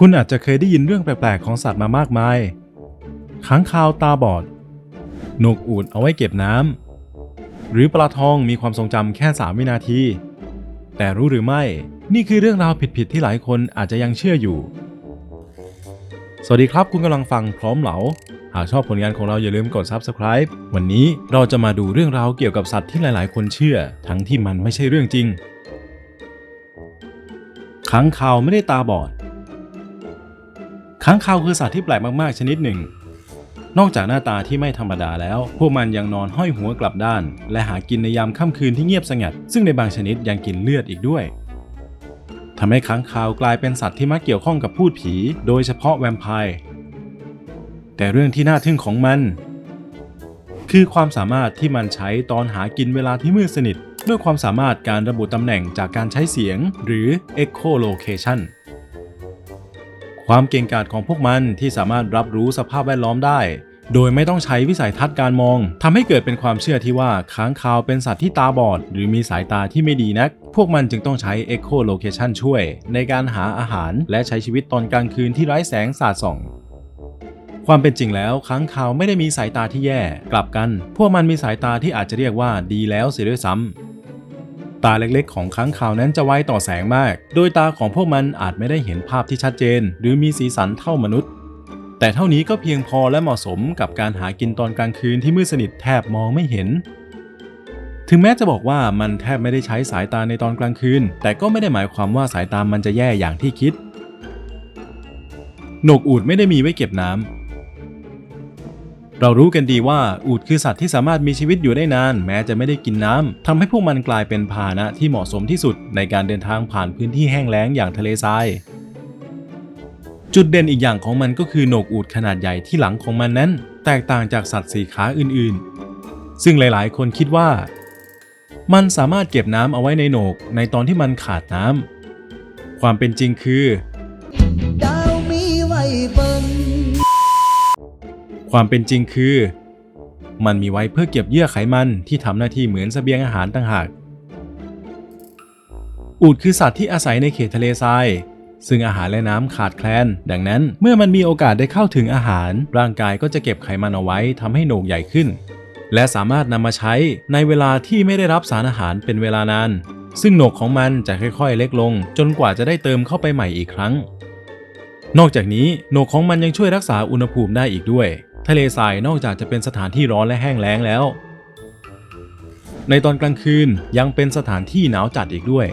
คุณอาจจะเคยได้ยินเรื่องแปลกๆของสัตว์มามากมาย ค้างคาวตาบอด นกอูดเอาไว้เก็บน้ำ หรือปลาทองมีความทรงจำแค่ 3 วินาที แต่รู้หรือไม่ นี่คือเรื่องราวผิดๆที่หลายคนอาจจะยังเชื่ออยู่ สวัสดีครับคุณกำลังฟังพร้อมเหลา หากชอบผลงานของเราอย่าลืมกด Subscribe วันนี้เราจะมาดูเรื่องราวเกี่ยวกับสัตว์ที่หลายๆ คนเชื่อ ทั้งที่มันไม่ใช่เรื่องจริง ค้างคาวไม่ได้ตาบอด ค้างคาวคือสัตว์ที่แปลกมากๆชนิดหนึ่ง นอกจากหน้าตาที่ไม่ธรรมดาแล้ว พวกมันยังนอนห้อยหัวกลับด้าน และหากินในยามค่ำคืนที่เงียบสงัด ซึ่งในบางชนิดยังกินเลือดอีกด้วยทำให้ค้างคาวกลายเป็นสัตว์ที่มักเกี่ยวข้องกับพูดผี โดยเฉพาะแวมไพร์ แต่เรื่องที่น่าทึ่งของมัน คือความสามารถที่มันใช้ตอนหากินเวลาที่มืดสนิทด้วยความสามารถการระบุตำแหน่งจากการใช้เสียง หรือ echolocation ความเก่งกาจของพวกมันที่สามารถรับรู้สภาพแวดล้อมได้ โดยไม่ต้องใช้วิสัยทัศน์การมองทำให้เกิดเป็นความเชื่อที่ว่าค้างคาวเป็นสัตว์ที่ตาบอด หรือมีสายตาที่ไม่ดีนัก พวกมันจึงต้องใช้ echolocation ช่วย ในการหาอาหารและใช้ชีวิตตอนกลางคืนที่ไร้แสงสาดส่องความเป็นจริงแล้วค้างคาวไม่ได้มีสายตาที่แย่ กลับกัน พวกมันมีสายตาที่อาจจะเรียกว่าดีแล้วเสียด้วยซ้ำ ตาเล็กๆ ของค้างคาวนั้นจะไวต่อแสงมาก โดยตาของพวกมันอาจไม่ได้เห็นภาพที่ชัดเจน หรือมีสีสันเท่ามนุษย์ แต่เท่านี้ก็เพียงพอและเหมาะสมกับการหากินตอนกลางคืนที่มืดสนิทแทบมองไม่เห็น ถึงแม้จะบอกว่ามันแทบไม่ได้ใช้สายตาในตอนกลางคืน แต่ก็ไม่ได้หมายความว่าสายตามันจะแย่อย่างที่คิดนกอูดไม่ได้มีไว้เก็บน้ำ เรารู้กันดีว่าอูฐคือสัตว์ที่สามารถมีชีวิตอยู่ได้นาน แม้จะไม่ได้กินน้ำทำให้พวกมันกลายเป็นพาหนะที่เหมาะสมที่สุดในการเดินทางผ่านพื้นที่แห้งแล้งอย่างทะเลทรายจุดเด่นอีกอย่างของมันก็คือโหนกอูฐขนาดใหญ่ที่หลังของมันนั้น แตกต่างจากสัตว์สีขาอื่นๆ ซึ่งหลายๆ คนคิดว่า มันสามารถเก็บน้ำเอาไว้ในโหนกในตอนที่มันขาดน้ำความเป็นจริงคือ ความเป็นจริงคือ มันมีไว้เพื่อเก็บเยื่อไขมันที่ทำหน้าที่เหมือนเสบียงอาหารต่างหาก อูฐคือสัตว์ที่อาศัยในเขตทะเลทราย ซึ่งอาหารและน้ำขาดแคลน ดังนั้นเมื่อมันมีโอกาสได้เข้าถึงอาหาร ร่างกายก็จะเก็บไขมันเอาไว้ทำให้โหนกใหญ่ขึ้น และสามารถนำมาใช้ในเวลาที่ไม่ได้รับสารอาหารเป็นเวลานาน ซึ่งโหนกของมันจะค่อยๆ เล็กลง จนกว่าจะได้เติมเข้าไปใหม่อีกครั้งนอกจากนี้โหนกของมันยังช่วยรักษาอุณหภูมิได้อีกด้วย ทะเลทรายนอกจากจะเป็นสถานที่ร้อนและแห้งแล้งแล้ว ในตอนกลางคืนยังเป็นสถานที่หนาวจัดอีกด้วย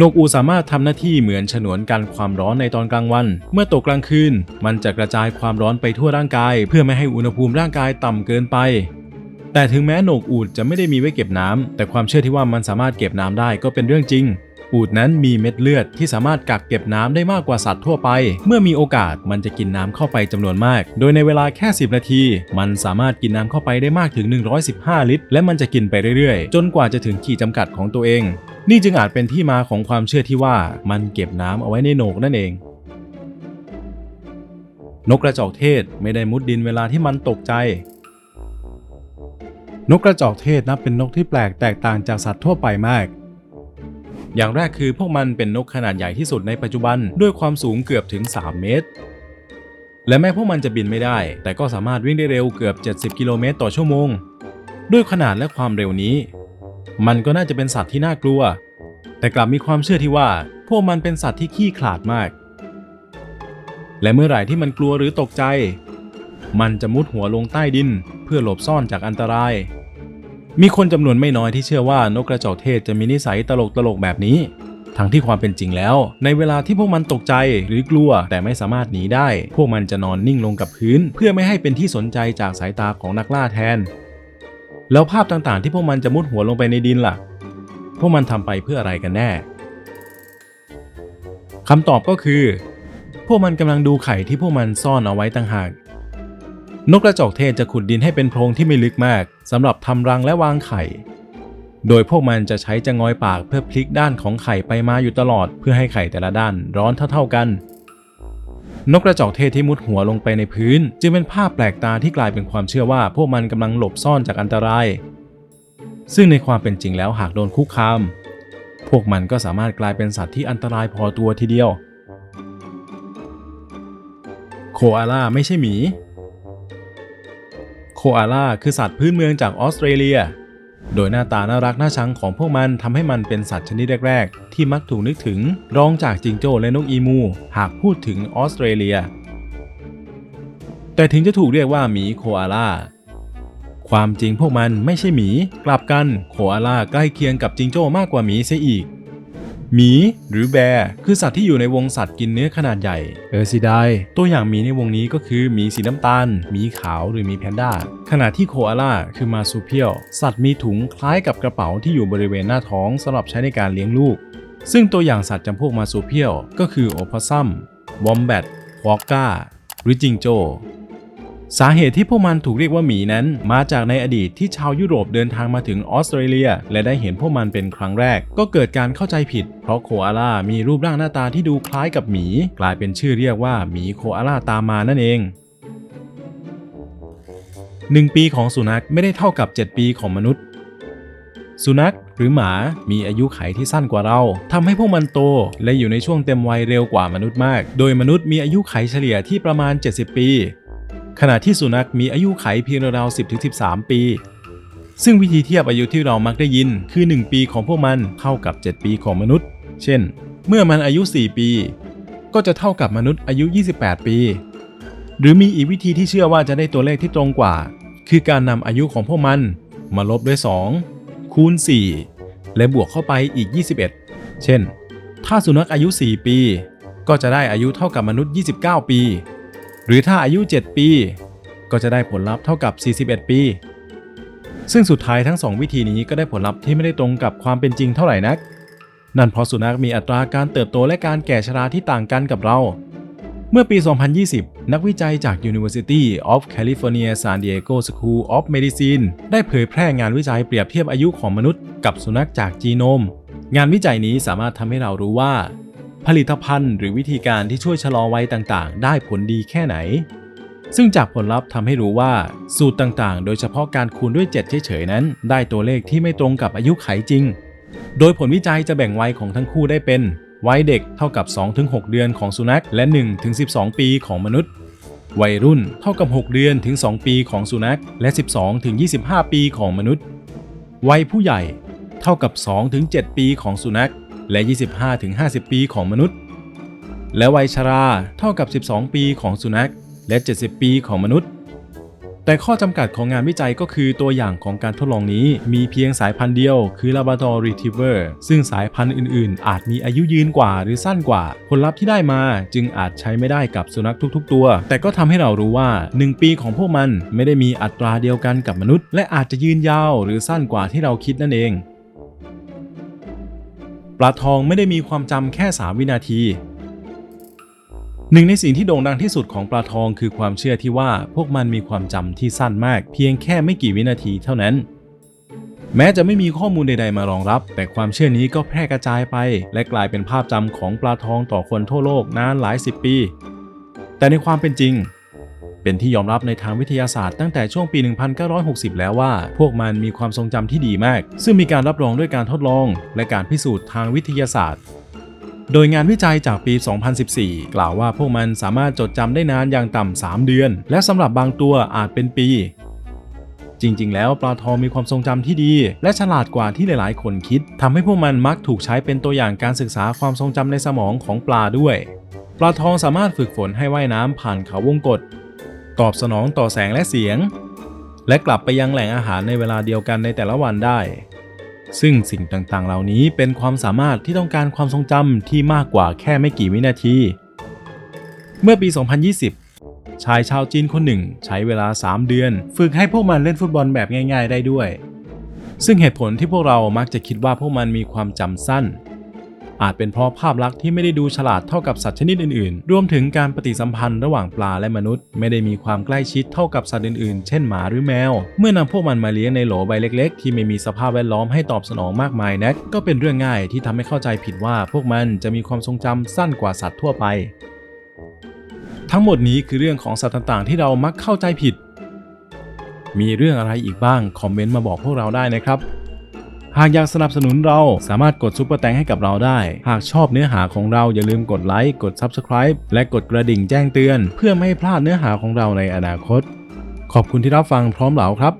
นกอูสามารถทำหน้าที่เหมือนฉนวนกันความร้อนในตอนกลางวัน เมื่อตกกลางคืน มันจะกระจายความร้อนไปทั่วร่างกาย เพื่อไม่ให้อุณหภูมิร่างกายต่ำเกินไป แต่ถึงแม้นกอูดจะไม่ได้มีไว้เก็บน้ำแต่ความเชื่อที่ว่ามันสามารถเก็บน้ำได้ก็เป็นเรื่องจริง อูดนั้นมีเม็ดเลือดที่สามารถกักเก็บน้ำได้มากกว่าสัตว์ทั่วไป เมื่อมีโอกาสมันจะกินน้ำเข้าไปจำนวนมาก โดยในเวลาแค่ 10 นาที มันสามารถกินน้ำเข้าไปได้มากถึง 115 ลิตร และมันจะกินไปเรื่อยๆ จนกว่าจะถึงขีดจำกัดของตัวเอง นี่จึงอาจเป็นที่มาของความเชื่อที่ว่ามันเก็บน้ำเอาไว้ในโหนกนั่นเองนกกระจอกเทศไม่ได้มุดดินเวลาที่มันตกใจ นกกระจอกเทศนับเป็นนกที่แปลกแตกต่างจากสัตว์ทั่วไปมาก อย่างแรกคือพวกมันเป็นนกขนาดใหญ่ที่สุดในปัจจุบัน ด้วยความสูงเกือบถึง 3 เมตร และแม้พวกมันจะบินไม่ได้ แต่ก็สามารถวิ่งได้เร็วเกือบ 70 กิโลเมตรต่อชั่วโมง ด้วยขนาดและความเร็วนี้ มันก็น่าจะเป็นสัตว์ที่น่ากลัว แต่กลับมีความเชื่อที่ว่า พวกมันเป็นสัตว์ที่ขี้ขลาดมาก และเมื่อไหร่ที่มันกลัวหรือตกใจ มันจะมุดหัวลงใต้ดิน เพื่อหลบซ่อนจากอันตราย มีคนจำนวนไม่น้อยที่เชื่อว่านกกระจอกเทศจะมีนิสัยตลกตลกๆแบบนี้ ทั้งที่ความเป็นจริงแล้ว ในเวลาที่พวกมันตกใจหรือกลัวแต่ไม่สามารถหนีได้ พวกมันจะนอนนิ่งลงกับพื้น เพื่อไม่ให้เป็นที่สนใจจากสายตาของนักล่าแทน แล้วภาพต่างๆ ที่พวกมันจะมุดหัวลงไปในดินล่ะ พวกมันทำไปเพื่ออะไรกันแน่คำตอบก็คือ พวกมันกำลังดูไข่ที่พวกมันซ่อนเอาไว้ต่างหาก นกกระจอกเทศจะขุดดินให้เป็นโพรงที่ไม่ลึกมากสำหรับทำรังและวางไข่ โดยพวกมันจะใช้จะงอยปากเพื่อพลิกด้านของไข่ไปมาอยู่ตลอด เพื่อให้ไข่แต่ละด้านร้อนเท่าๆกัน นกกระจอกเทศที่มุดหัวลงไปในพื้น จึงเป็นภาพแปลกตาที่กลายเป็นความเชื่อว่า พวกมันกำลังหลบซ่อนจากอันตราย ซึ่งในความเป็นจริงแล้วหากโดนคุกคาม พวกมันก็สามารถกลายเป็นสัตว์ที่อันตรายพอตัวทีเดียว โคอาล่าไม่ใช่หมี อาล่าคือสัตว์พื้นเมืองจากออสเตรเลีย โดยหน้าตาน่ารักน่าชังของพวกมันทำให้มันเป็นสัตว์ชนิดแรก ๆ ที่มักถูกนึกถึง รองจากจิงโจ้และนกอีมู หากพูดถึงออสเตรเลีย แต่ถึงจะถูกเรียกว่าหมีโคอาล่า ความจริงพวกมันไม่ใช่หมี กลับกัน โคอาล่าใกล้เคียงกับจิงโจ้มากกว่าหมีเสียอีก หมีหรือแบร์คือสัตว์ที่อยู่ในวงสัตว์กินเนื้อขนาดใหญ่เออซิไดตัวอย่างหมีในวงนี้ก็คือหมีสีน้ำตาลหมีขาวหรือหมีแพนด้าขณะที่โคอาล่าคือมาซูเพียลสัตว์มีถุงคล้ายกับกระเป๋าที่อยู่บริเวณหน้าท้องสำหรับใช้ในการเลี้ยงลูก ซึ่งตัวอย่างสัตว์จำพวกมาซูเพียลก็คือโอพอซัมวอมแบทควอกก้าหรือจิงโจ้ สาเหตุที่พวกมันถูกเรียกว่าหมีนั้น มาจากในอดีตที่ชาวยุโรปเดินทางมาถึงออสเตรเลีย และได้เห็นพวกมันเป็นครั้งแรก ก็เกิดการเข้าใจผิด เพราะโคอาล่ามีรูปร่างหน้าตาที่ดูคล้ายกับหมี กลายเป็นชื่อเรียกว่าหมีโคอาล่าตามมานั่นเอง1ปีของสุนัขไม่ได้เท่ากับ 7 ปีของมนุษย์ สุนัขหรือหมามีอายุไขที่สั้นกว่าเราทำให้พวกมันโต และอยู่ในช่วงเต็มวัยเร็วกว่ามนุษย์มาก โดยมนุษย์มีอายุไขเฉลี่ยที่ประมาณ 70 ปี ขณะที่สุนัขมีอายุไขเพียงราวๆ10-13 ปี ซึ่งวิธีเทียบอายุที่เรามักได้ยินคือ 1 ปีของพวกมันเท่ากับ 7 ปีของมนุษย์ เช่น เมื่อมันอายุ 4 ปี ก็จะเท่ากับมนุษย์อายุ 28 ปี หรือมีอีกวิธีที่เชื่อว่าจะได้ตัวเลขที่ตรงกว่า คือการนำอายุของพวกมันมาลบด้วย 2 คูณ 4 และบวกเข้าไปอีก 21 เช่น ถ้าสุนัขอายุ 4 ปี ก็จะได้อายุเท่ากับมนุษย์ 29 ปี หรือถ้าอายุ 7 ปี ก็จะได้ผลลัพธ์เท่ากับ 41 ปี ซึ่งสุดท้ายทั้ง 2 วิธีนี้ก็ได้ผลลัพธ์ที่ไม่ได้ตรงกับความเป็นจริงเท่าไหร่นัก นั่นเพราะสุนัขมีอัตราการเติบโตและการแก่ชราที่ต่างกันกับเรา เมื่อปี 2020 นักวิจัยจาก University of California San Diego School of Medicine ได้เผยแพร่งานวิจัยเปรียบเทียบอายุของมนุษย์กับสุนัขจากจีโนม งานวิจัยนี้สามารถทำให้เรารู้ว่า ผลิตภัณฑ์หรือวิธีการที่ช่วยชะลอวัยต่างๆ ได้ผลดีแค่ไหน ซึ่งจากผลลัพธ์ทำให้รู้ว่าสูตรต่างๆ โดยเฉพาะการคูณด้วย 7 เฉยๆ นั้น ได้ตัวเลขที่ไม่ตรงกับอายุไขจริง โดยผลวิจัยจะแบ่งวัยของทั้งคู่ได้เป็น วัยเด็กเท่ากับ 2-6 เดือนของสุนัข และ 1-12 ปีของมนุษย์ วัยรุ่นเท่ากับ 6 เดือนถึง 2 ปีของสุนัข และ 12-25 ปีของมนุษย์ วัยผู้ใหญ่เท่ากับ 2-7 ปีของสุนัข และ 25-50 ปีของมนุษย์ และวัยชราเท่ากับ 12 ปีของสุนัข และ 70 ปีของมนุษย์ แต่ข้อจำกัดของงานวิจัยก็คือตัวอย่างของการทดลองนี้มีเพียงสายพันธุ์เดียวคือ Labrador Retriever ซึ่งสายพันธุ์อื่นๆ อาจมีอายุยืนกว่าหรือสั้นกว่า ผลลัพธ์ที่ได้มาจึงอาจใช้ไม่ได้กับสุนัขทุกๆ ตัว แต่ก็ทำให้เรารู้ว่า 1 ปีของพวกมันไม่ได้มีอัตราเดียวกันกับมนุษย์ และอาจจะยืนยาวหรือสั้นกว่าที่เราคิดนั่นเอง ปลาทองไม่ได้มีความจำแค่ 3 วินาที หนึ่งในสิ่งที่โด่งดังที่สุดของปลาทองคือความเชื่อที่ว่าพวกมันมีความจำที่สั้นมาก เพียงแค่ไม่กี่วินาทีเท่านั้น แม้จะไม่มีข้อมูลใด ๆ มารองรับ แต่ความเชื่อนี้ก็แพร่กระจายไป และกลายเป็นภาพจำของปลาทองต่อคนทั่วโลกนานหลายสิบปี แต่ในความเป็นจริง เป็นที่ยอมรับในทางวิทยาศาสตร์ตั้งแต่ช่วงปี 1960 แล้วว่า พวกมันมีความทรงจำที่ดีมาก ซึ่งมีการรับรองด้วยการทดลอง และการพิสูจน์ทางวิทยาศาสตร์ โดยงานวิจัยจากปี 2014 กล่าวว่าพวกมันสามารถจดจำได้นานอย่างต่ำ3เดือน และสำหรับบางตัวอาจเป็นปี จริง ๆ แล้วปลาทองมีความทรงจำที่ดี และฉลาดกว่าที่หลาย ๆ คนคิดทำให้พวกมันมักถูกใช้เป็นตัวอย่างการศึกษาความทรงจำในสมองของปลาด้วยปลาทองสามารถฝึกฝนให้ว่ายน้ำผ่านเขาวงกฏ ตอบสนองต่อแสงและเสียง และกลับไปยังแหล่งอาหารในเวลาเดียวกันในแต่ละวันได้ ซึ่งสิ่งต่างๆ เหล่านี้เป็นความสามารถที่ต้องการความทรงจำที่มากกว่าแค่ไม่กี่วินาที เมื่อปี 2020 ชายชาวจีนคนหนึ่งใช้เวลา 3 เดือน ฝึกให้พวกมันเล่นฟุตบอลแบบง่าย ๆ ได้ด้วย ซึ่งเหตุผลที่พวกเรามักจะคิดว่าพวกมันมีความจำสั้น อาจเป็นเพราะภาพลักษณ์ที่ไม่ได้ดูฉลาดเท่ากับสัตว์ชนิดอื่นๆ รวมถึงการปฏิสัมพันธ์ระหว่างปลาและมนุษย์ ไม่ได้มีความใกล้ชิดเท่ากับสัตว์อื่นๆ เช่นหมาหรือแมว เมื่อนำพวกมันมาเลี้ยงในโหลใบเล็ก ๆ ที่ไม่มีสภาพแวดล้อมให้ตอบสนองมากมายนัก ก็เป็นเรื่องง่ายที่ทำให้เข้าใจผิดว่าพวกมันจะมีความทรงจำสั้นกว่าสัตว์ทั่วไป ทั้งหมดนี้คือเรื่องของสัตว์ต่างๆ ที่เรามักเข้าใจผิด มีเรื่องอะไรอีกบ้างคอมเมนต์มาบอกพวกเราได้นะครับ หากอยากสนับสนุนเราสามารถกดซุปเปอร์แตงให้กับเราได้ หากชอบเนื้อหาของเราอย่าลืมกดไลค์กด Subscribe และกดกระดิ่งแจ้งเตือน เพื่อไม่ให้พลาดเนื้อหาของเราในอนาคต ขอบคุณที่รับฟังพร้อมเหลาครับ